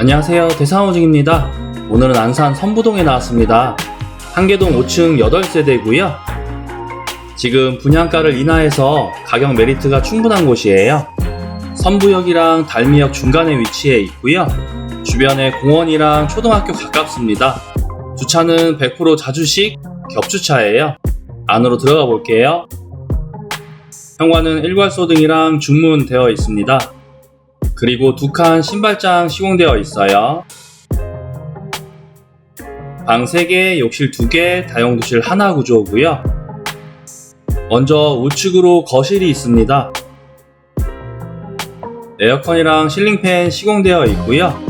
안녕하세요. 대상호중입니다. 오늘은 안산 선부동에 나왔습니다. 한계동 5층 8세대고요. 지금 분양가를 인하해서 가격 메리트가 충분한 곳이에요. 선부역이랑 달미역 중간에 위치해 있고요. 주변에 공원이랑 초등학교 가깝습니다. 주차는 100% 자주식 겹주차예요. 안으로 들어가 볼게요. 현관은 일괄소 등이랑 중문 되어 있습니다. 그리고 두 칸 신발장 시공되어 있어요. 방 3개, 욕실 2개, 다용도실 하나 구조고요. 먼저 우측으로 거실이 있습니다. 에어컨이랑 실링팬 시공되어 있고요.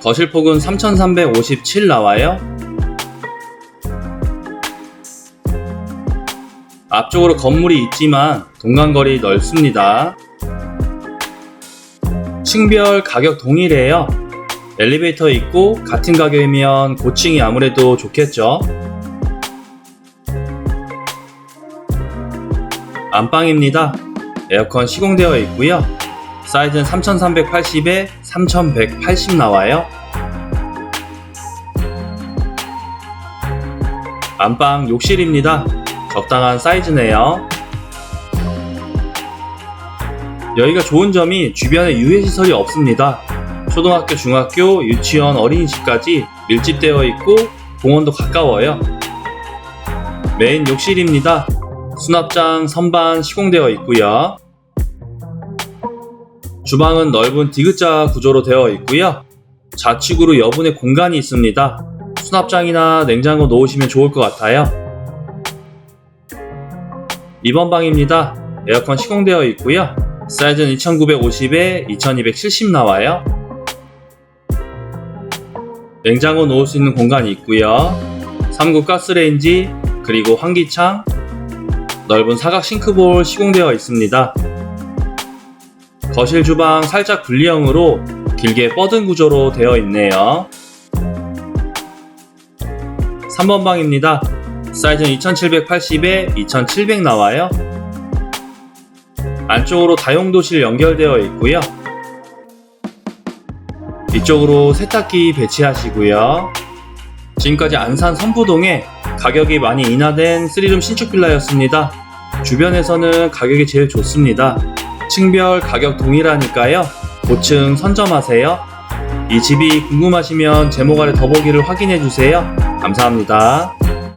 거실 폭은 3357 나와요. 앞쪽으로 건물이 있지만 동간거리 넓습니다. 층별 가격 동일해요. 엘리베이터 있고 같은 가격이면 고층이 아무래도 좋겠죠. 안방입니다. 에어컨 시공되어 있고요. 사이즈는 3380에 3180 나와요. 안방 욕실입니다. 적당한 사이즈네요. 여기가 좋은 점이 주변에 유해시설이 없습니다. 초등학교, 중학교, 유치원, 어린이집까지 밀집되어 있고 공원도 가까워요. 메인 욕실입니다. 수납장, 선반 시공되어 있고요. 주방은 넓은 디귿자 구조로 되어 있고요. 좌측으로 여분의 공간이 있습니다. 수납장이나 냉장고 놓으시면 좋을 것 같아요. 2번 방입니다. 에어컨 시공되어 있고요. 사이즈는 2950에 2270 나와요. 냉장고 놓을 수 있는 공간이 있고요. 3구 가스레인지, 그리고 환기창, 넓은 사각 싱크볼 시공되어 있습니다. 거실 주방 살짝 분리형으로 길게 뻗은 구조로 되어 있네요. 3번 방입니다. 사이즈는 2780에 2700 나와요. 안쪽으로 다용도실 연결되어 있고요. 이쪽으로 세탁기 배치하시고요. 지금까지 안산 선부동에 가격이 많이 인하된 3룸 신축 빌라였습니다. 주변에서는 가격이 제일 좋습니다. 층별 가격 동일하니까요. 고층 선점하세요. 이 집이 궁금하시면 제목 아래 더보기를 확인해 주세요. 감사합니다.